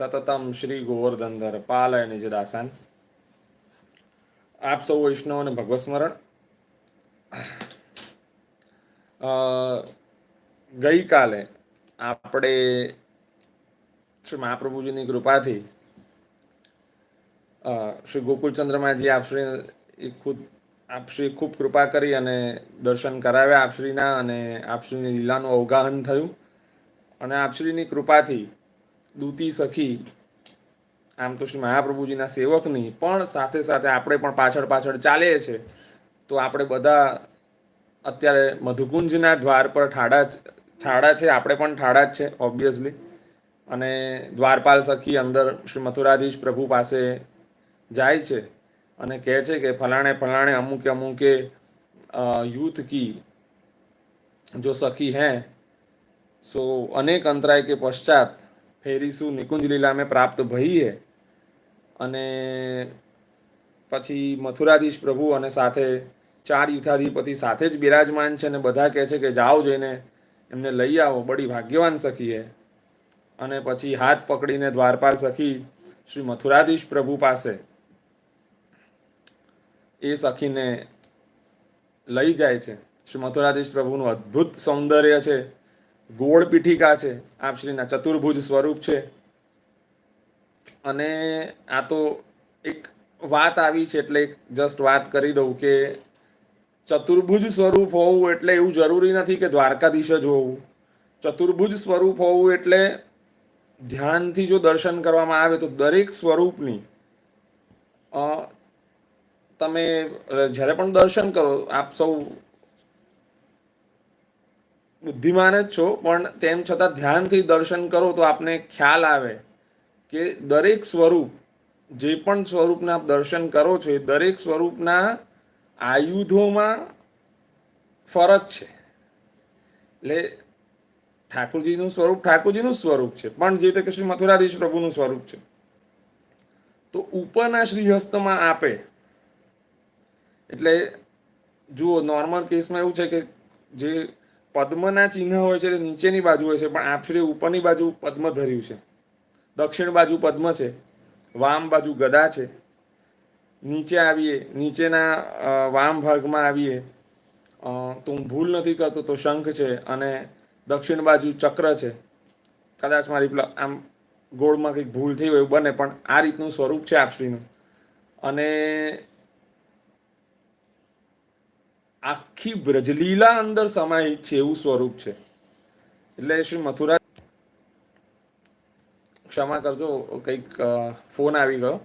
સતતમ શ્રી ગોવર્ધનધર પાલય નિજ દાસાન આપ સૌ વૈષ્ણવને ભગવત સ્મરણ ગઈકાલે આપણે શ્રી મહાપ્રભુજીની કૃપાથી શ્રી ગોકુલચંદ્રમાજી આપશ્રી ખુદ આપશ્રી ખૂબ કૃપા કરી અને દર્શન કરાવ્યા આપશ્રીના અને આપશ્રીની લીલાનું અવગાહન થયું અને આપશ્રીની કૃપાથી દૂતી સખી, આમ તો શ્રી મહાપ્રભુજીના સેવકની, પણ સાથે સાથે આપણે પણ પાછળ પાછળ ચાલે છે તો આપણે બધા અત્યારે મધુકુંજના દ્વાર પર ઠાડા ઠાડા છે, આપણે પણ ઠાડા જ છે ઓબ્વિયસલી અને દ્વારપાલ સખી અંદર શ્રી મથુરાધીશ પ્રભુ પાસે જાય છે અને કહે છે કે ફલાણે ફલાણે અમુકે અમુકે યુથ કી જો સખી હૈ, સો અનેક અંતરાય કે પશ્ચાત ફેરીશું નિકુંજ લીલાને પ્રાપ્ત ભઈએ અને પછી મથુરાધીશ પ્રભુ અને સાથે ચાર યુથાધિપતિ સાથે જ બિરાજમાન છે અને બધા કહે છે કે જાઓ જઈને એમને લઈ આવો, બડી ભાગ્યવાન સખીએ. અને પછી હાથ પકડીને દ્વારપાલ સખી શ્રી મથુરાધીશ પ્રભુ પાસે એ સખીને લઈ જાય છે. શ્રી મથુરાધીશ પ્રભુનું અદ્ભુત સૌંદર્ય છે. ગોળ પીઠિકા છે. આપશ્રીના ચતુર્ભુજ સ્વરૂપ છે. અને આ તો એક વાત આવી છે એટલે જસ્ટ વાત કરી દઉં કે ચતુર્ભુજ સ્વરૂપ હોવું એટલે એવું જરૂરી નથી કે દ્વારકાધીશ જ હોવું. ચતુર્ભુજ સ્વરૂપ હોવું એટલે ધ્યાનથી જો દર્શન કરવામાં આવે તો દરેક સ્વરૂપની તમે જ્યારે પણ દર્શન કરો, આપ સૌ બુદ્ધિમાન જ છો, પણ તેમ છતાં ધ્યાનથી દર્શન કરો તો આપને ખ્યાલ આવે કે દરેક સ્વરૂપ, જે પણ સ્વરૂપના આપ દર્શન કરો છો, એ દરેક સ્વરૂપના આયુધોમાં ફરક છે. એટલે ઠાકુરજીનું સ્વરૂપ ઠાકુરજીનું સ્વરૂપ છે, પણ જે રીતે કે મથુરાધીશ પ્રભુનું સ્વરૂપ છે. તો ઉપરના શ્રીહસ્તમાં આપે. એટલે જુઓ નોર્મલ કેસમાં એવું છે કે જે પદ્મના ચિહ્ન હોય છે તે નીચેની બાજુ હોય છે, પણ આપશ્રી ઉપરની બાજુ પદ્મ ધર્યું છે. દક્ષિણ બાજુ પદ્મ છે, વામ બાજુ ગદા છે. નીચે આવીએ, નીચેના વામ ભાગમાં આવીએ તો હું ભૂલ નથી કરતો, તો શંખ છે અને દક્ષિણ બાજુ ચક્ર છે. કદાચ મારી આમ ગોળમાં કંઈક ભૂલ થઈ હોય એવું બને, પણ આ રીતનું સ્વરૂપ છે આપશ્રીનું. અને આખી બ્રજલીલા અંદર સમાહિત છે એવું સ્વરૂપ છે. એટલે શ્રી મથુરા ક્ષમા કરજો, કંઈક ફોન આવી ગયો.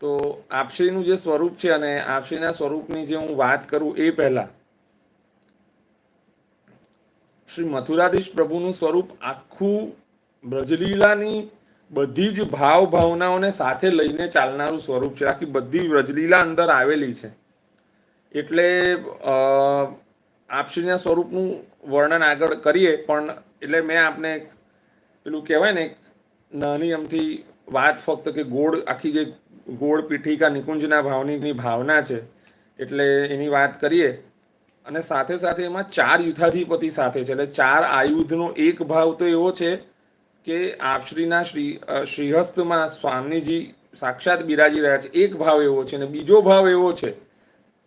તો આપશ્રીનું જે સ્વરૂપ છે અને આપશ્રીના સ્વરૂપની જે હું વાત કરું એ પહેલા. શ્રી મથુરાધીશ પ્રભુનું સ્વરૂપ આખું બ્રજલીલાની બધી જ ભાવ ભાવનાઓને સાથે લઈને ચાલનારું સ્વરૂપ છે. આખી બધી બ્રજલીલા અંદર આવેલી છે. એટલે આપશ્રીના સ્વરૂપનું વર્ણન આગળ કરીએ, પણ એટલે મેં આપને પેલું કહેવાય ને, નાની અમથી વાત ફક્ત કે ગોળ, આખી જે ગોળ પીઠિકા નિકુંજના ભાવની ભાવના છે, એટલે એની વાત કરીએ. અને સાથે સાથે એમાં ચાર યુથાધિપતિ સાથે છે, એટલે ચાર આયુધનો એક ભાવ તો એવો છે કે આપશ્રીના શ્રી શ્રીહસ્તમાં સ્વામીજી સાક્ષાત બિરાજી રહ્યા છે. એક ભાવ એવો છે અને બીજો ભાવ એવો છે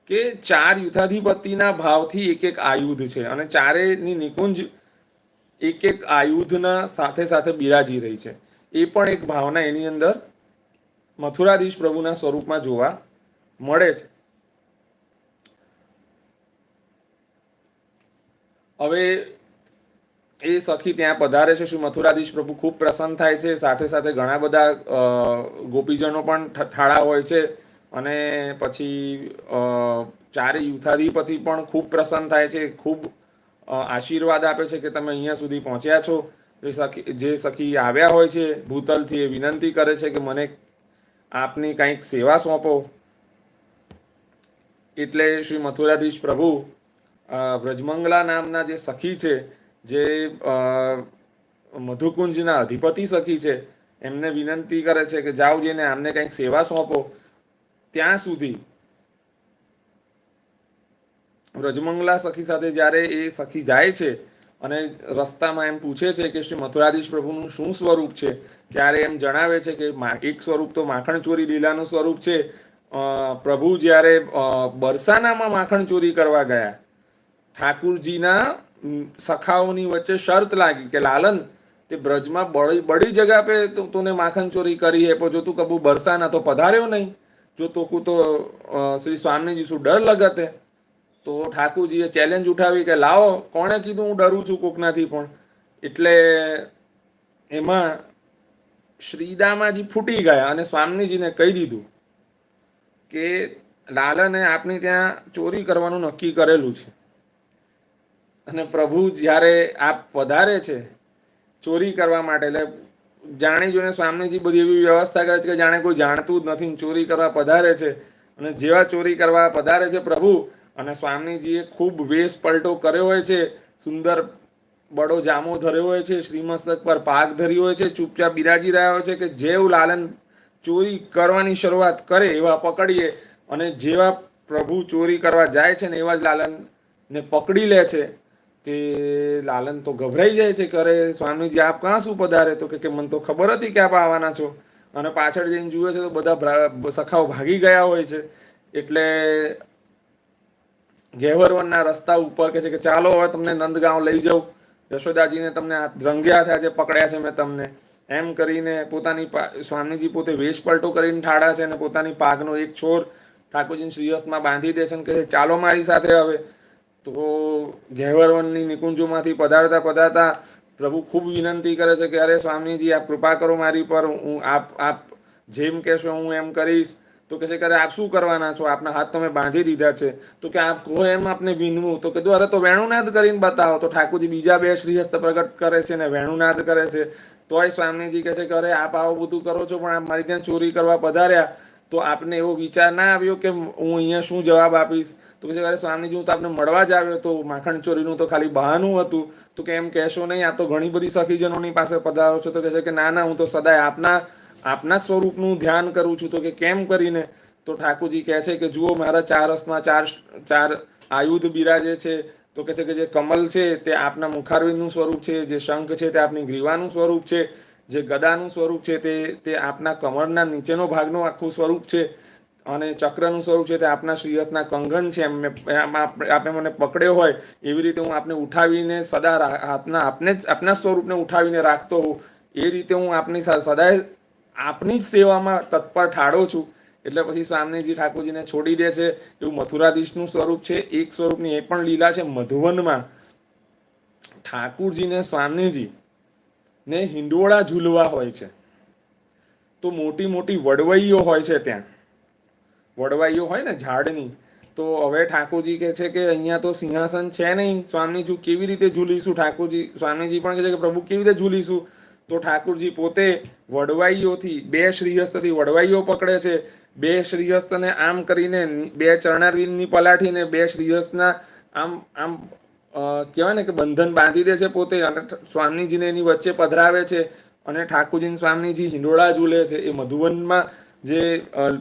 કે ચાર યુથાધિપતિના ભાવથી એક એક આયુધ છે અને ચારેની નિકુંજ એક એક આયુધના સાથે સાથે બિરાજી રહી છે. એ પણ એક ભાવના એની અંદર મથુરાધીશ પ્રભુના સ્વરૂપમાં જોવા મળે છે. હવે એ સખી ત્યાં પધારે છે. શ્રી મથુરાધીશ પ્રભુ ખૂબ પ્રસન્ન થાય છે. સાથે સાથે ઘણા બધા ગોપીજનો પણ ઠાળા હોય છે. અને પછી ચારે યુથાધિપતિ પણ ખૂબ પ્રસન્ન થાય છે, ખૂબ આશીર્વાદ આપે છે કે તમે અહીંયા સુધી પહોંચ્યા છો. જે સખી જે સખી આવ્યા હોય છે, ભૂતલથી એ વિનંતી કરે છે કે મને આપની કંઈક સેવા સોંપો. એટલે શ્રી મથુરાધીશ પ્રભુ વ્રજમંગલા નામના જે સખી છે, જે મધુકુંજના અધિપતિ સખી છે, એમને વિનંતી કરે છે કે જાઓ જઈને આમને કંઈક સેવા સોંપો. ત્યાં સુધી વ્રજમંગલા સખી સાથે જ્યારે એ સખી જાય છે અને રસ્તામાં એમ પૂછે છે કે શ્રી મથુરાધીશ પ્રભુનું શું સ્વરૂપ છે, ત્યારે એમ જણાવે છે કે એક સ્વરૂપ તો માખણ ચોરી લીલાનું સ્વરૂપ છે. પ્રભુ જ્યારે બરસાનામાં માખણ ચોરી કરવા ગયા, ઠાકુરજીના સખાઓની વચ્ચે શરત લાગી કે લાલન, તે બ્રજમાં બળી બડી જગા પે તને માખણ ચોરી કરી હે, પણ જો તું કબુ બરસાના તો પધાર્યો નહીં. जो तो को तो अ, श्री स्वामी जी શું ડર લગત હે તો ઠાકુરજીએ ચેલેન્જ ઉઠાવી કે લાવો કોણે કીધું હું ડરું છું કોકનાથી પણ એટલે એમાં શ્રીદામાજી ફૂટી ગયા અને સ્વામીજીને કહી દીધું કે લાલને આપની ત્યાં ચોરી કરવાનું નક્કી કરેલું છે અને પ્રભુ જ્યારે આપ પધારે છે ચોરી કરવા માટે એટલે જાણી જોઈને સ્વામીજી બધી એવી વ્યવસ્થા કરે છે કે જાણે કોઈ જાણતું જ નથી ચોરી કરવા પધારે છે અને જેવા ચોરી કરવા પધારે છે પ્રભુ, અને સ્વામીજીએ ખૂબ વેશ પલટો કર્યો હોય છે, સુંદર બડો જામો ધર્યો હોય છે, શ્રીમસ્તક પર પાક ધરી હોય છે, ચૂપચાપ બિરાજી રહ્યા હોય છે કે જેવું લાલન ચોરી કરવાની શરૂઆત કરે એવા પકડીએ અને જેવા પ્રભુ ચોરી કરવા જાય છે ને એવા જ લાલનને પકડી લે છે તે લાલન તો ગભરાઈ જાય છે કરે સ્વામીજી આપ કાં શું પધારે? તો કે મને તો ખબર હતી કે આપ આવવાના છો. અને પાછળ જઈને જુએ છે તો બધા સખાઓ ભાગી ગયા હોય છે. એટલે ઘેવરવનના રસ્તા ઉપર કે છે કે ચાલો હવે તમને નંદગાંવ લઈ જાઉં. યશોદાજીને તમને રંગ્યા થયા છે, પકડ્યા છે મેં તમને. એમ કરીને પોતાની સ્વામીજી પોતે વેશ પલટો કરીને ઠાડા છે અને પોતાની પાકનો એક છોર ઠાકોરજી શ્રીહસ્તમાં બાંધી દે છે અને કહે ચાલો મારી સાથે હવે. તો ઘેવરવનની નિકુંજોમાંથી પધારતા પધારતા પ્રભુ ખૂબ વિનંતી કરે છે કે અરે સ્વામીજી, આપ કૃપા કરો મારી પર, હું આપ આપ જેમ કહેશો હું એમ કરીશ. તો કહે છે કે આપ શું કરવાના છો? આપના હાથ તો મેં બાંધી દીધા છે. તો કે આપ કહો એમ આપને વિનવું. તો કીધું અરે તો વેણુનાદ કરીને બતાવો. તો ઠાકોરજી બીજા બે શ્રીહસ્ત પ્રગટ કરે છે ને વેણુનાદ કરે છે. તોય સ્વામીજી કહે છે કે અરે આપ આવું બધું કરો છો, પણ આપ મારી ત્યાં ચોરી કરવા પધાર્યા. તો આપને એવો વિચાર ના આવ્યો કે હું અહીંયા શું જવાબ આપીશ? તો છે અરે સ્વામીજી, હું તો આપને મળવા જ આવ્યો તો માખણ ચોરીનું તો ખાલી બહાનું હતું. તો કે એમ કહેશો નહીં, આ તો ઘણી બધી સખીજનોની પાસે પધારો છો. તો કહે છે કે, ના ના, હું તો સદાય આપના આપના સ્વરૂપનું ધ્યાન કરું છું. તો કે, કેમ કરીને? તો ઠાકોરજી કહે છે કે, જુઓ, મારા ચાર રસમાં ચાર ચાર આયુધ બિરાજે છે. તો કહે છે કે, જે કમલ છે, તે આપના મુખારવિંદનું સ્વરૂપ છે. જે શંખ છે, તે આપની ગ્રીવાનું સ્વરૂપ છે. જે ગદાનું સ્વરૂપ છે તે તે આપના કમરના નીચેનો ભાગનું આખું સ્વરૂપ છે અને ચક્રનું સ્વરૂપ છે તે આપના શ્રીયસના કંગન છે. એમ મેં- એમ આપ- આપે મને પકડ્યો હોય એવી રીતે હું આપને ઉઠાવીને સદા આપના, આપને જ, આપના સ્વરૂપને ઉઠાવીને રાખતો હોઉં. એ રીતે હું આપની સદાય આપની જ સેવામાં તત્પર ઠાળો છું. એટલે પછી સ્વામીજી ઠાકોરજીને છોડી દે છે. એવું મથુરાધીશનું સ્વરૂપ છે. એક સ્વરૂપની એ પણ લીલા છે. મધુવનમાં ઠાકુરજીને સ્વામીજી ને હિંડોળા ઝૂલવા હોય છે. તો મોટી મોટી વડવાઈઓ હોય છે ત્યાં. વડવાઈઓ હોય ને ઝાડની, તો હવે ઠાકોરજી કહે છે કે અહીંયા તો સિંહાસન છે નહીં. સ્વામીજી કેવી રીતે ઝૂલીશું? ઠાકોરજી, સ્વામીજી પણ કહે છે કે પ્રભુ કેવી રીતે ઝૂલીશું? તો ઠાકોરજી પોતે વડવાઈઓથી બે શ્રીહસ્તથી વડવાઈઓ પકડે છે. બે શ્રીહસ્તને આમ કરીને, બે ચરણારવિંદની પલાઠીને બે શ્રીહસ્તના આમ આમ કહેવાય ને કે બંધન બાંધી દે છે પોતે અને સ્વામીજીને એની વચ્ચે પધરાવે છે અને ઠાકોરજી સ્વામીજી હિંડોળા ઝૂલે છે. એ મધુવનમાં જે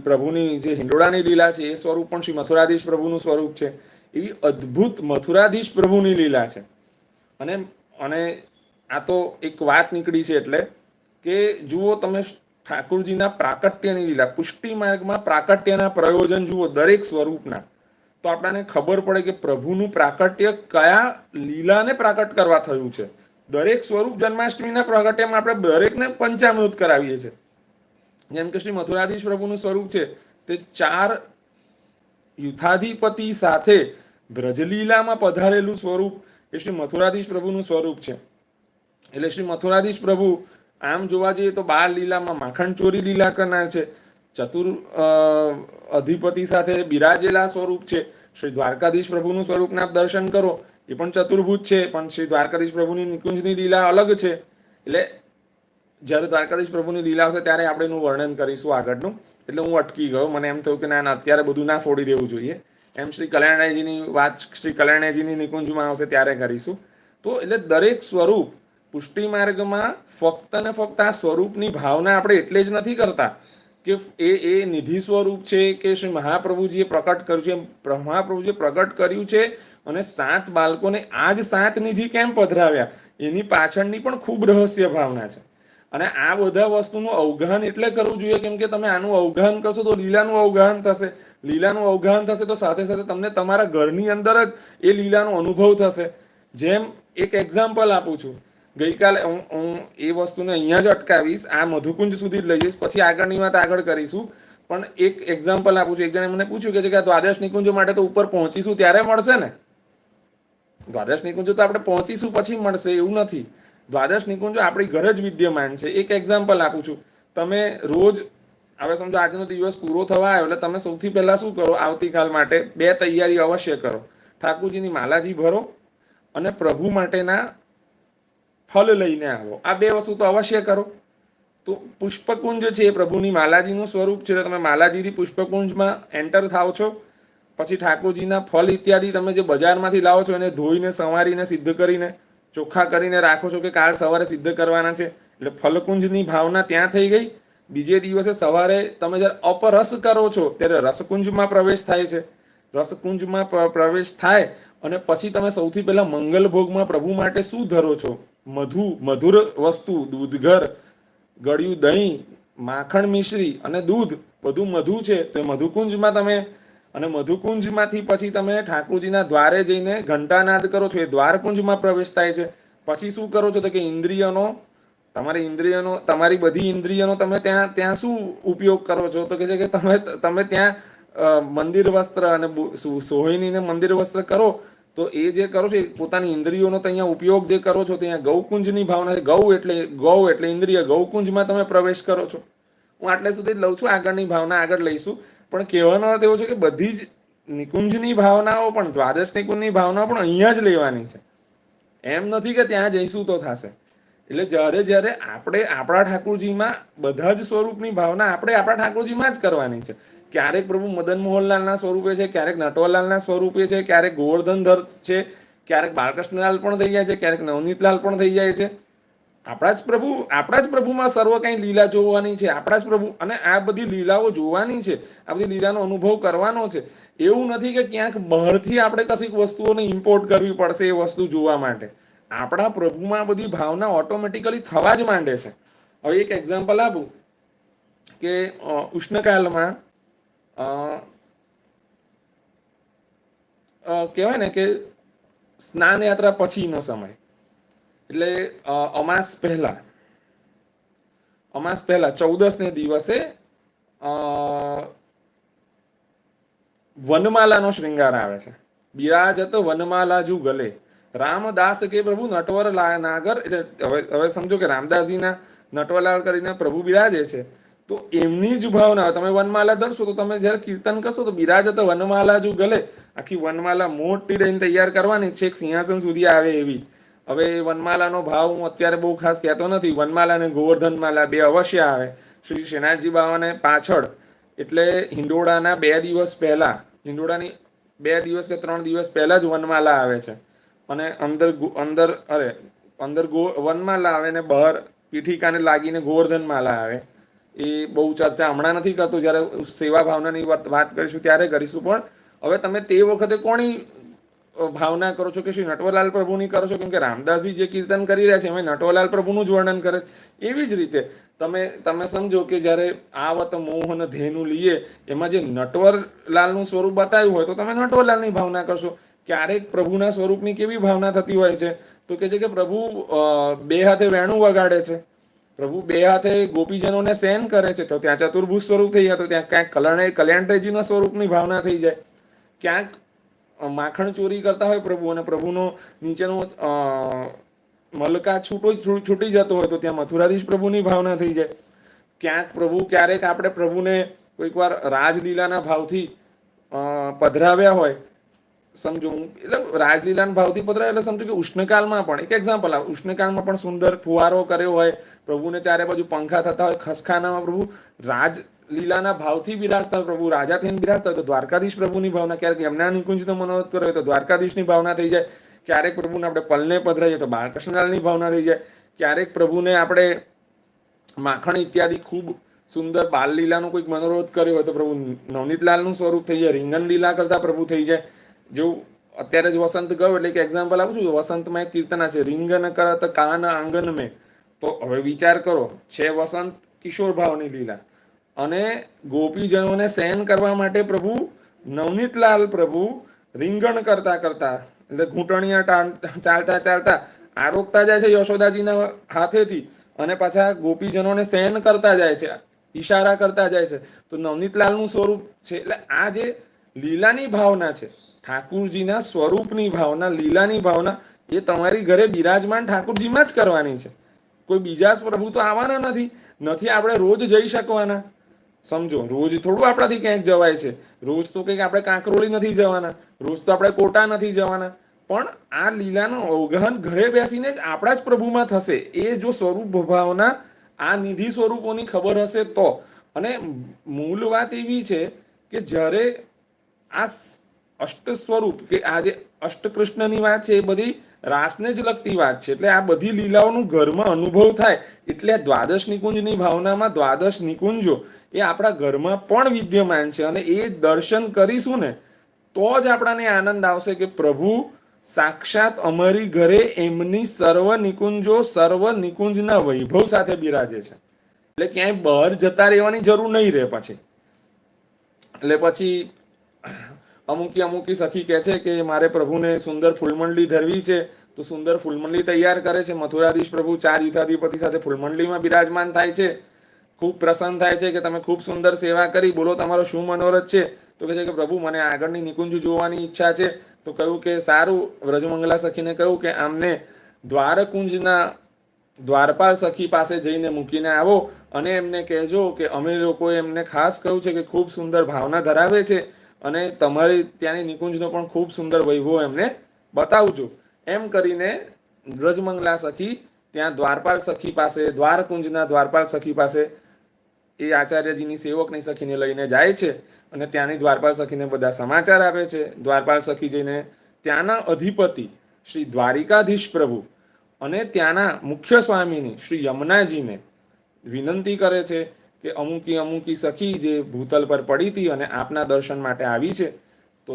પ્રભુની જે હિંડોળાની લીલા છે, એ સ્વરૂપ પણ શ્રી મથુરાધીશ પ્રભુનું સ્વરૂપ છે. એવી અદ્ભુત મથુરાધીશ પ્રભુની લીલા છે. અને અને આ તો એક વાત નીકળી છે એટલે કે જુઓ તમે ઠાકુરજીના પ્રાકટ્યની લીલા, પુષ્ટિ માર્ગમાં પ્રાકટ્યના પ્રયોજન જુઓ દરેક સ્વરૂપના. તો આપણને ખબર પડે કે પ્રભુનું પ્રાકટ્ય કયા લીલાને પ્રાકટ કરવા થયું છે. દરેક સ્વરૂપ જન્માષ્ટમીના પ્રાકટ્યમાં આપણે દરેકને પંચામૃત કરાવીએ છીએ. જેમ કે શ્રી મથુરાધીશ પ્રભુનું સ્વરૂપ છે તે ચાર યુથાધિપતિ સાથે બ્રજલીલામાં પધારેલું સ્વરૂપ એ શ્રી મથુરાધીશ પ્રભુનું સ્વરૂપ છે. એટલે શ્રી મથુરાધીશ પ્રભુ આમ જોવા જઈએ તો બાર લીલામાં માખણ ચોરી લીલા કરનાર છે. ચતુર અધિપતિ સાથે બિરાજેલા સ્વરૂપ છે. શ્રી દ્વારકાધીશ પ્રભુનું સ્વરૂપના દર્શન કરો. એ પણ ચતુર્ભુજ છે, પણ શ્રી દ્વારકાધીશ પ્રભુની નિકુંજની લીલા અલગ છે. એટલે જ્યારે દ્વારકાધીશ પ્રભુની લીલા આવશે ત્યારે આપણે એનું વર્ણન કરીશું આગળનું. એટલે હું અટકી ગયો. મને એમ થયું કે ના, અત્યારે બધું ના ફોડી દેવું જોઈએ. એમ શ્રી કલ્યાણજીની વાત શ્રી કલ્યાણજીની નિકુંજમાં આવશે ત્યારે કરીશું. તો એટલે દરેક સ્વરૂપ પુષ્ટિ માર્ગમાં ફક્ત ને ફક્ત આ સ્વરૂપની ભાવના આપણે એટલે જ નથી કરતા. કે એ એ નિધિ સ્વરૂપ છે કે શ્રી મહાપ્રભુજીએ પ્રકટ કર્યું છે? મહાપ્રભુજીએ પ્રકટ કર્યું છે અને સાત બાળકોને આ જ સાત નિધિ કેમ પધરાવ્યા? એની પાછળની પણ ખૂબ રહસ્ય ભાવના છે. અને આ બધા વસ્તુનું અવગાહન એટલે કરવું જોઈએ, કેમ કે તમે આનું અવગાહન કરશો તો લીલાનું અવગાહન થશે. લીલાનું અવગાહન થશે તો સાથે સાથે તમને તમારા ઘરની અંદર જ એ લીલાનો અનુભવ થશે. જેમ એક એક્ઝામ્પલ આપું છું. ગઈકાલે હું હું એ વસ્તુને અહીંયા જ અટકાવીશ, આ મધુકુંજ સુધી જ લઈ જઈશ, પછી આગળની વાત આગળ કરીશું. પણ એક એક્ઝામ્પલ આપું છું, એક જણે મને પૂછ્યું કે દ્વાદશ નિકુંજ માટે તો ઉપર પહોંચીશું ત્યારે મળશે ને? દ્વાદશ નિકુંજો તો આપણે પહોંચીશું પછી મળશે, એવું નથી. દ્વાદશ નિકુંજો આપણી ઘર જ વિદ્યમાન છે. એક એક્ઝામ્પલ આપું છું. તમે રોજ, હવે સમજો આજનો દિવસ પૂરો થવા આવ્યો, એટલે તમે સૌથી પહેલાં શું કરો? આવતીકાલ માટે બે તૈયારી અવશ્ય કરો. ઠાકુરજીની માલાજી ભરો અને પ્રભુ માટેના ફળ લઈને આવો. આ બે વસ્તુ તો અવશ્ય કરો. તો પુષ્પકુંજ છે એ પ્રભુની માલાજીનું સ્વરૂપ છે. તમે માલાજીથી પુષ્પકુંજમાં એન્ટર થાવ છો. પછી ઠાકોરજીના ફલ ઇત્યાદિ તમે જે બજારમાંથી લાવો છો એને ધોઈને, સંવારીને, સિદ્ધ કરીને, ચોખ્ખા કરીને રાખો છો કે કાલ સવારે સિદ્ધ કરવાના છે. એટલે ફલકુંજની ભાવના ત્યાં થઈ ગઈ. બીજે દિવસે સવારે તમે જ્યારે અપરસ કરો છો, ત્યારે રસકુંજમાં પ્રવેશ થાય છે. રસકુંજમાં પ્રવેશ થાય અને પછી તમે સૌથી પહેલા મંગલ ભોગમાં પ્રભુ માટે શું ધરો છો? મધુ, મધુર વસ્તુ, દૂધઘર, ગળ્યું દહીં, માખણ મિશ્રી અને દૂધ, બધું મધુ છે. તો એ મધુકુંજમાં તમે અને મધુકુંજમાંથી પછી તમે ઠાકોરજીના દ્વારે જઈને ઘંટાનાદ કરો છો. એ દ્વારકુંજમાં પ્રવેશ થાય છે. પછી શું કરો છો તો કે ઇન્દ્રિયનો, તમારી ઇન્દ્રિયનો, તમારી બધી ઇન્દ્રિયનો તમે ત્યાં ત્યાં શું ઉપયોગ કરો છો? તો કે છે કે તમે તમે ત્યાં મંદિર વસ્ત્ર અને સોહિનીને મંદિર વસ્ત્ર કરો. તો એ જે કરો છો પોતાની ઇન્દ્રિયોનો તો અહીંયા ઉપયોગ જે કરો છો ત્યાં ગૌકુંજની ભાવના છે. ગૌ એટલે ગૌ એટલે ઇન્દ્રિય. ગૌકુંજમાં તમે પ્રવેશ કરો છો. હું આટલે સુધી લઉં છું, આગળની ભાવના આગળ લઈશું. પણ કહેવાનો અર્થ એવો છે કે બધી જ નિકુંજની ભાવનાઓ પણ, દ્વાદશ નિકુંજની ભાવનાઓ પણ અહીંયા જ લેવાની છે. એમ નથી કે ત્યાં જઈશું તો થશે. એટલે જ્યારે જ્યારે આપણે આપણા ઠાકોરજીમાં બધા જ સ્વરૂપની ભાવના આપણે આપણા ઠાકોરજીમાં જ કરવાની છે. ક્યારેક પ્રભુ મદન મોહનલાલના સ્વરૂપે છે, ક્યારેક નટવરલાલના સ્વરૂપે છે, ક્યારેક ગોવર્ધનધર છે, ક્યારેક બાલકૃષ્ણલાલ પણ થઈ જાય છે, ક્યારેક નવનીતલાલ પણ થઈ જાય છે. આપણા જ પ્રભુ, આપણા જ પ્રભુમાં સર્વ કંઈ લીલા જોવાની છે, આપણા જ પ્રભુ, અને આ બધી લીલાઓ જોવાની છે, આ બધી લીલાનો અનુભવ કરવાનો છે. એવું નથી કે ક્યાંક બહારથી આપણે કશીક વસ્તુઓને ઇમ્પોર્ટ કરવી પડશે એ વસ્તુ જોવા માટે. આપણા પ્રભુમાં બધી ભાવના ઓટોમેટિકલી થવા જ માંડે છે. હવે એક એક્ઝામ્પલ આપું કે ઉષ્ણકાલમાં કહેવાય ને કે સ્નાન યાત્રા પછીનો સમય. એટલે અમાસ પહેલા. અમાસ પહેલા ચૌદસને દિવસે અ, વનમાલાનો શૃંગાર આવે છે. બિરાજત વનમાલાજુ ગલે. રામદાસ કે પ્રભુ નટવર નાગર એટલે હવે હવે સમજો કે રામદાસજીના નટવરલાલ કરીને પ્રભુ બિરાજે છે. તો એમની જ ભાવના, તમે વનમાલા ધરશો તો તમે જ્યારે કીર્તન કરશો તો બિરાજ તો વનમાલા જ ગલે, આખી વનમાલા મોટી રહીને તૈયાર કરવાની છેક સિંહાસન સુધી આવે એવી. હવે વનમાલાનો ભાવ હું અત્યારે બહુ ખાસ કહેતો નથી, વનમાલા અને ગોવર્ધન માલા બે અવશ્ય આવે. શ્રી શ્રીનાથજી બાવાને પાછળ, એટલે હિંડોળાના બે દિવસ પહેલા, હિંડોળાની બે દિવસ કે ત્રણ દિવસ પહેલા જ વનમાલા આવે છે. અને અંદર અંદર, અરે, અંદર ગો, વનમાલા આવે ને બહાર પીઠિકાને લાગીને ગોવર્ધન માલા આવે. એ બહુ ચર્ચા હમણાં નથી કરતો, જ્યારે સેવા ભાવનાની વાત કરીશું ત્યારે કરીશું. પણ હવે તમે તે વખતે કોની ભાવના કરો છો કે શ્રી નટવરલાલ પ્રભુની કરો છો? કેમ કે રામદાસજી જે કીર્તન કરી રહ્યા છે, એમાં નટવરલાલ પ્રભુનું જ વર્ણન કરે છે. એવી જ રીતે તમે તમે સમજો કે જ્યારે આવત મોહન ધેનું લીએ, એમાં જે નટવરલાલનું સ્વરૂપ બતાવ્યું હોય, તો તમે નટવરલાલની ભાવના કરશો. ક્યારેક પ્રભુના સ્વરૂપની કેવી ભાવના થતી હોય છે? તો કે છે કે પ્રભુ બે હાથે વેણું વગાડે છે. પ્રભુ બે હાથે ગોપીજનોને સેન કરે છે, તો ત્યાં ચતુર્ભુજ સ્વરૂપ થઈ જાય, તો ત્યાં ક્યાંક કલ્યાણ કલ્યાણજીના સ્વરૂપની ભાવના થઈ જાય. ક્યાંક માખણ ચોરી કરતા હોય પ્રભુ અને પ્રભુનો નીચેનો મલકા છૂટો છૂટી જતો હોય, તો ત્યાં મથુરાધીશ પ્રભુની ભાવના થઈ જાય. ક્યાંક પ્રભુ ક્યારેક આપણે પ્રભુને કોઈક વાર રાજલીલાના ભાવથી પધરાવ્યા હોય સમજો, હું એટલે રાજલીલાના ભાવથી પધરાય એટલે સમજો કે ઉષ્ણકાલમાં પણ, એક એક્ઝામ્પલ આવે ઉષ્ણકાલમાં પણ સુંદર ફુવારો કર્યો હોય, પ્રભુને ચારે બાજુ પંખા થતા હોય, ખસખાનામાં પ્રભુ, રાજલીલાના ભાવથી બિરાજતા પ્રભુ રાજા થઈને બિરાજતા હોય, તો દ્વારકાધીશ પ્રભુની ભાવના ક્યારેક એમના નિકુંજનો મનોરથ હોય, તો દ્વારકાધીશની ભાવના થઈ જાય. ક્યારેક પ્રભુને આપણે પલને પધરાઈએ, તો બાળકૃષ્ણલાલની ભાવના થઈ જાય. ક્યારેક પ્રભુને આપણે માખણ ઇત્યાદિ ખૂબ સુંદર બાલ લીલાનો કોઈક મનોરોધ કર્યો હોય, તો પ્રભુ નવનીતલાલનું સ્વરૂપ થઈ જાય રીંગણ લીલા કરતા પ્રભુ થઈ જાય. જેવું અત્યારે જ વસંત ગયો એટલે એક એક્ઝામ્પલ આપું છું, વસંતમાં એક કીર્તના છે રીંગન કરત કાન આંગન મેં તો હવે વિચાર કરો, છે વસંત કિશોર ભાવની લીલા. અને ગોપીજનોને સહન કરવા માટે પ્રભુ નવનીતલાલ પ્રભુ રીંગણ કરતા કરતા, એટલે ઘૂંટણિયા ચાલતા ચાલતા આરોગતા જાય છે યશોદાજીના હાથેથી અને પાછા ગોપીજનોને સહન કરતા જાય છે, ઈશારા કરતા જાય છે. તો નવનીતલાલનું સ્વરૂપ છે, એટલે આ જે લીલાની ભાવના છે ઠાકુરજીના સ્વરૂપની ભાવના, લીલાની ભાવના, એ તમારી ઘરે બિરાજમાન ઠાકુરજીમાં જ કરવાની છે. કોઈ બીજા પ્રભુ તો આવવાના નથી. નથી આપણે રોજ જઈ શકવાના. સમજો, રોજ થોડું આપણાથી ક્યાંક જવાય છે. રોજ તો કંઈક આપણે કાંકરોલી નથી જવાના. રોજ તો આપણે કોટા નથી જવાના. પણ આ લીલાનું અવગહન ઘરે બેસીને જ આપણા જ પ્રભુમાં થશે. એ જો સ્વરૂપ ભાવના, આ નિધિ સ્વરૂપોની ખબર હશે તો. અને મૂળ વાત એવી છે કે જ્યારે આ અષ્ટ સ્વરૂપ કે આ જે અષ્ટકૃષ્ણની વાત છે એ બધી રાસને જ લગતી વાત છે. એટલે આ બધી લીલાઓનું ઘરમાં અનુભવ થાય, એટલે દ્વાદશ નિકુંજની ભાવનામાં દ્વાદશ નિકુંજો એ આપણા ઘરમાં પણ વિદ્યમાન છે અને એ દર્શન કરીશું ને, તો જ આપણાને આનંદ આવશે કે પ્રભુ, સાક્ષાત અમારી ઘરે એમની સર્વ નિકુંજો સર્વ નિકુંજના વૈભવ સાથે બિરાજે છે. એટલે ક્યાંય બહાર જતા રહેવાની જરૂર નહીં રહે પછી. એટલે પછી અમુકી અમુકી સખી કહે છે કે મારે પ્રભુને સુંદર ફૂલમંડલી ધરવી છે, તો સુંદર ફૂલમંડલી તૈયાર કરે છે. મથુરાધીશ પ્રભુ ચાર યુથાધિપતિ સાથે ફૂલમંડલીમાં બિરાજમાન થાય છે. ખૂબ પ્રસન્ન થાય છે કે તમે ખૂબ સુંદર સેવા કરી. બોલો, તમારો શું મનોરથ છે? તો કહે છે કે, પ્રભુ, મને આગળની નિકુંજ જોવાની ઈચ્છા છે. તો કહ્યું કે, સારું. વ્રજમંગલા સખીને કહ્યું કે, આમને દ્વારકુંજના દ્વારપાલ સખી પાસે જઈને મૂકીને આવો અને એમને કહેજો કે અમે લોકોએ એમને ખાસ કહ્યું છે કે ખૂબ સુંદર ભાવના ધરાવે છે. અને તમારી ત્યાંની નિકુંજનો પણ ખૂબ સુંદર વૈભવ એમને બતાવજો એમ કરીને વ્રજમંગલા સખી ત્યાં દ્વારપાલ સખી પાસે, દ્વારકુંજના દ્વારપાલ સખી પાસે એ આચાર્યજીની સેવકની સખીને લઈને જાય છે અને ત્યાંની દ્વારપાલ સખીને બધા સમાચાર આપે છે. દ્વારપાલ સખી જઈને ત્યાંના અધિપતિ શ્રી દ્વારિકાધીશ પ્રભુ અને ત્યાંના મુખ્ય સ્વામીની શ્રી યમુનાજીને વિનંતી કરે છે કે અમુકી અમુકી સખી જે ભૂતલ પર પડી હતી અને આપના દર્શન માટે આવી છે, તો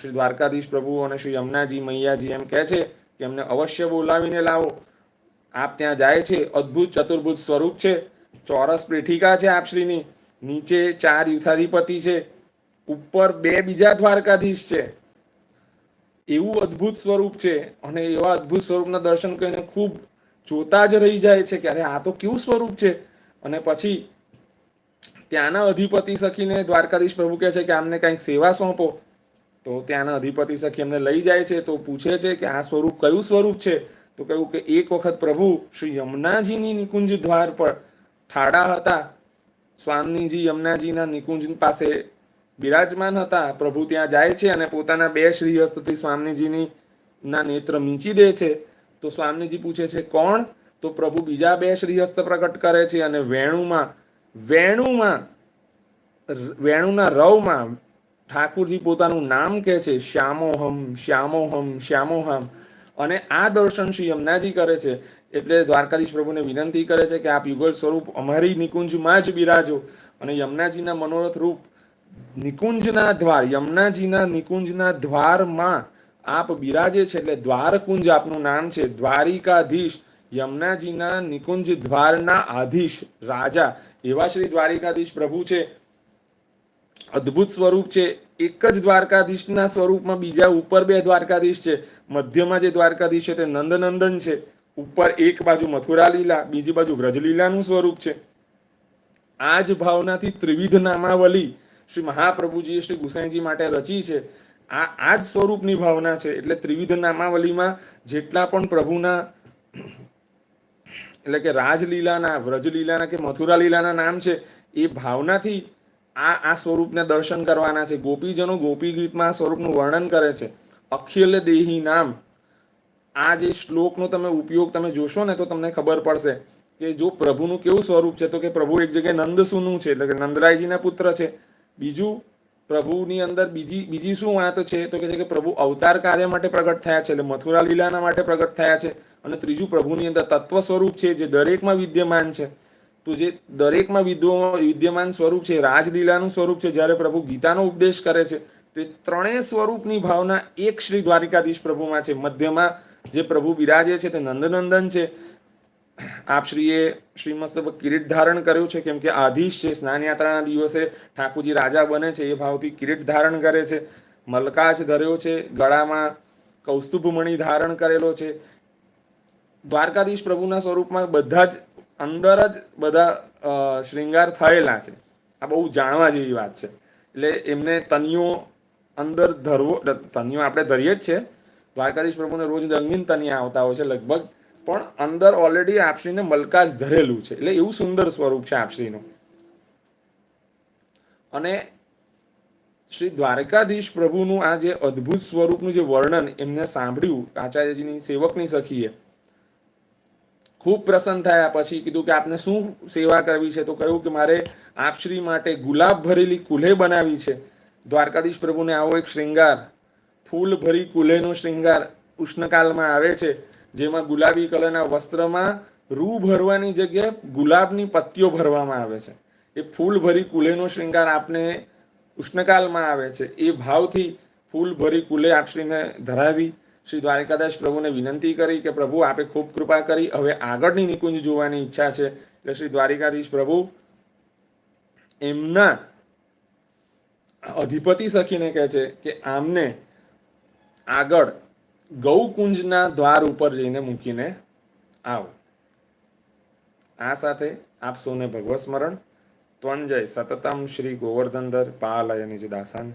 શ્રી દ્વારકાધીશ પ્રભુ અને શ્રી યમુનાજી મૈયાજી એમ કહે છે કે એમને અવશ્ય બોલાવીને લાવો. આપ ત્યાં જાય છે, અદ્ભુત ચતુર્ભુજ સ્વરૂપ છે, ચોરસ પેઠિકા છે આપશ્રીની, નીચે ચાર યુથાધિપતિ છે, ઉપર બે બીજા દ્વારકાધીશ છે. એવું અદ્ભુત સ્વરૂપ છે અને એવા અદ્ભુત સ્વરૂપના દર્શન કરીને ખૂબ જોતા જ રહી જાય છે કે અરે આ તો કેવું સ્વરૂપ છે. અને પછી ત્યાંના અધિપતિ સખીને દ્વારકાધીશ પ્રભુ કહે છે કે આમને કંઈક સેવા સોંપો. તો ત્યાંના અધિપતિ સખી એમને લઈ જાય છે તો પૂછે છે કે આ સ્વરૂપ કયું સ્વરૂપ છે? તો કહ્યું કે એક વખત પ્રભુ શ્રી યમુનાજીની નિકુંજ દ્વાર પર ઠાડા હતા. સ્વામીજી યમુનાજીના નિકુંજ પાસે બિરાજમાન હતા. પ્રભુ ત્યાં જાય છે અને પોતાના બે શ્રીહસ્તથી સ્વામીજીની ના નેત્ર મીંચી દે છે. તો સ્વામીજી પૂછે છે, કોણ? તો પ્રભુ બીજા બે શ્રીહસ્ત પ્રગટ કરે છે અને વેણુમાં વેણુમાં, વેણુના રવમાં ઠાકુરજી પોતાનું નામ કહે છે, શ્યામોહમ શ્યામોહમ શ્યામોહમ. અને આ દર્શન શ્રી યમુનાજી કરે છે. એટલે દ્વારકાધીશ પ્રભુને વિનંતી કરે છે કે આપ યુગલ સ્વરૂપ અમારી નિકુંજમાં જ બિરાજો. અને યમુનાજીના મનોરથ રૂપ નિકુંજના દ્વાર, યમુનાજીના નિકુંજના દ્વારમાં આપ બિરાજે છે. એટલે દ્વારકુંજ આપનું નામ છે, દ્વારિકાધીશ. યમુનાજીના નિકુંજ દ્વારના આધીશ રાજા એવા શ્રી દ્વારિકાધીશ પ્રભુ છે. અદ્ભુત સ્વરૂપ છે. એક જ દ્વારકાધીશના સ્વરૂપમાં બીજા ઉપર બે દ્વારકાધીશ છે. મધ્યમાં જે દ્વારકાધીશ છે તે નંદનંદન છે. ઉપર એક બાજુ મથુરા લીલા, બીજી બાજુ વ્રજલીલાનું સ્વરૂપ છે. આ જ ભાવનાથી ત્રિવિધ નામાવલી શ્રી મહાપ્રભુજીએ શ્રી ગુસાઈજી માટે રચી છે. આ આ જ સ્વરૂપની ભાવના છે. એટલે ત્રિવિધ નામાવલીમાં જેટલા પણ પ્રભુના એટલે કે રાજલીલાના, વ્રજલીલાના કે મથુરા લીલાના નામ છે, એ ભાવનાથી આ આ સ્વરૂપને દર્શન કરવાના છે. ગોપીજનો ગોપી ગીતમાં આ સ્વરૂપનું વર્ણન કરે છે. અખિલ દેહી નામ. આ જે શ્લોકનો તમે ઉપયોગ તમે જોશો ને તો તમને ખબર પડશે કે જો પ્રભુનું કેવું સ્વરૂપ છે, તો કે પ્રભુ એક જગ્યાએ નંદસુનું છે, એટલે કે નંદરાયજીના પુત્ર છે. બીજું પ્રભુની અંદર બીજી બીજી શું વાત છે? તો કે છે કે પ્રભુ અવતાર કાર્ય માટે પ્રગટ થયા છે, એટલે મથુરા લીલાના માટે પ્રગટ થયા છે અને ત્રીજું પ્રભુની અંદર તત્વ સ્વરૂપ છે જે દરેકમાં વિદ્યમાન છે. તો જે દરેકમાં વિદ્યમાન સ્વરૂપ છે, રાજલીલાનું સ્વરૂપ છે, જ્યારે પ્રભુ ગીતાનો ઉપદેશ કરે છે, તો એ ત્રણેય સ્વરૂપની ભાવના એક શ્રી દ્વારિકાધીશ પ્રભુમાં છે. મધ્યમાં જે પ્રભુ બિરાજે છે તે નંદનંદન છે આપ શ્રીએ શ્રીમસ્ત કિરીટ ધારણ કર્યું છે, કેમ કે આધીશ છે, સ્નાન યાત્રાના દિવસે ઠાકુરજી રાજા બને છે, એ ભાવથી કિરીટ ધારણ કરે છે. મલકાજ ધર્યો છે, ગળામાં કૌસ્તુભમણી ધારણ કરેલો છે. દ્વારકાધીશ પ્રભુના સ્વરૂપમાં બધા જ, અંદર જ બધા શ્રૃંગાર થયેલા છે. આ બહુ જાણવા જેવી વાત છે. એટલે એમને તનિયો અંદર ધરવો તનિયો આપણે ધરીએ જ છે. દ્વારકાધીશ પ્રભુને રોજ રંગીન તનિયા આવતા હોય છે, લગભગ પણ અંદર ઓલરેડી આપશ્રીને મલકાશ ધરેલું છે. એટલે એવું સુંદર સ્વરૂપ છે આપશ્રીનું. અને શ્રી દ્વારકાધીશ પ્રભુનું આ જે અદ્ભુત સ્વરૂપનું જે વર્ણન એમને સાંભળ્યું, આચાર્યજીની સેવકની સખીએ, ખૂબ પ્રસન્ન થયા પછી કીધું કે આપને શું સેવા કરવી છે? તો કહ્યું કે મારે આપશ્રી માટે ગુલાબ ભરેલી કુલ્હે બનાવી છે. દ્વારકાધીશ પ્રભુને આવો એક શ્રૃંગાર, ફૂલ ભરી કુલેનો શ્રૃંગાર ઉષ્ણકાલમાં આવે છે. જેમાં ગુલાબી કલરના વસ્ત્રમાં રૂ ભરવાની જગ્યાએ ગુલાબની પત્તીઓ ભરવામાં આવે છે. એ ફૂલ ભરી કુલેનો શ્રૃંગાર આપને ઉષ્ણકાલમાં આવે છે. એ ભાવથી ફૂલ ભરી કુલે આપશ્રીને ધરાવી શ્રી દ્વારકાદાસ પ્રભુને વિનંતી કરી કે પ્રભુ, આપે ખૂબ કૃપા કરી, હવે આગળની નિકુંજ જોવાની ઈચ્છા છે. એટલે શ્રી દ્વારિકાધીશ પ્રભુ એમના અધિપતિ સખીને કહે છે કે આમને આગળ ગૌકુંજના દ્વાર ઉપર જઈને મૂકીને આવો. આ સાથે આપ સૌને ભગવત સ્મરણ. ત્વંજય સતતમ શ્રી ગોવર્ધનધર પાલયનિજ દાસન.